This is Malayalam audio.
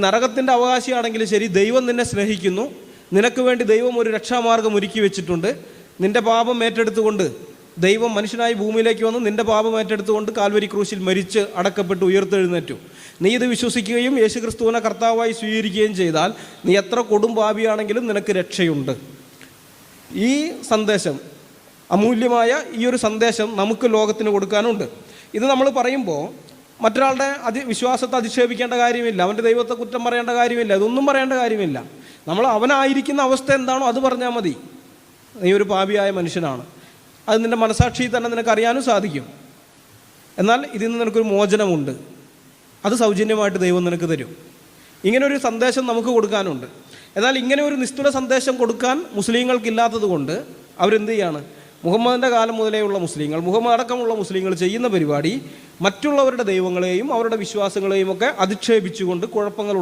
നരകത്തിന്റെ അവകാശിയാണെങ്കിലും ശരി ദൈവം നിന്നെ സ്നേഹിക്കുന്നു. നിനക്ക് വേണ്ടി ദൈവം ഒരു രക്ഷാമാർഗം ഒരുക്കി വെച്ചിട്ടുണ്ട്. നിന്റെ പാപം ഏറ്റെടുത്തുകൊണ്ട് ദൈവം മനുഷ്യനായി ഭൂമിയിലേക്ക് വന്ന് നിന്റെ പാപം ഏറ്റെടുത്തുകൊണ്ട് കാൽവരി ക്രൂശിൽ മരിച്ച് അടക്കപ്പെട്ട് ഉയർത്തെഴുന്നേറ്റു. നീ ഇത് വിശ്വസിക്കുകയും യേശുക്രിസ്തുവിനെ കർത്താവായി സ്വീകരിക്കുകയും ചെയ്താൽ നീ എത്ര കൊടും പാപിയാണെങ്കിലും നിനക്ക് രക്ഷയുണ്ട്. ഈ സന്ദേശം അമൂല്യമായ ഈ ഒരു സന്ദേശം നമുക്ക് ലോകത്തിന് കൊടുക്കാനുണ്ട്. ഇത് നമ്മൾ പറയുമ്പോൾ മറ്റൊരാളുടെ അതി വിശ്വാസത്തെ അധിക്ഷേപിക്കേണ്ട കാര്യമില്ല. അവന്റെ ദൈവത്തെ കുറ്റം പറയേണ്ട കാര്യമില്ല. ഇതൊന്നും പറയേണ്ട കാര്യമില്ല. നമ്മൾ അവനായിരിക്കുന്ന അവസ്ഥ എന്താണോ അത് പറഞ്ഞാൽ മതി. നീ ഒരു പാപിയായ മനുഷ്യനാണ്. അത് നിന്റെ മനസാക്ഷി തന്നെ നിനക്കറിയാനും സാധിക്കും. എന്നാൽ ഇതിൽ നിന്ന് നിനക്കൊരു മോചനമുണ്ട്. അത് സൗജന്യമായിട്ട് ദൈവം നിനക്ക് തരും. ഇങ്ങനെ ഒരു സന്ദേശം നമുക്ക് കൊടുക്കാനുണ്ട്. എന്നാൽ ഇങ്ങനെ ഒരു നിസ്തുല സന്ദേശം കൊടുക്കാൻ മുസ്ലിങ്ങൾക്കില്ലാത്തത് കൊണ്ട് അവരെന്ത് ചെയ്യാണ്? മുഹമ്മദിന്റെ കാലം മുതലേ ഉള്ള മുസ്ലിങ്ങൾ മുഹമ്മദ് അടക്കമുള്ള മുസ്ലിങ്ങൾ ചെയ്യുന്ന പരിപാടി മറ്റുള്ളവരുടെ ദൈവങ്ങളെയും അവരുടെ വിശ്വാസങ്ങളെയും ഒക്കെ അധിക്ഷേപിച്ചുകൊണ്ട് കുഴപ്പങ്ങൾ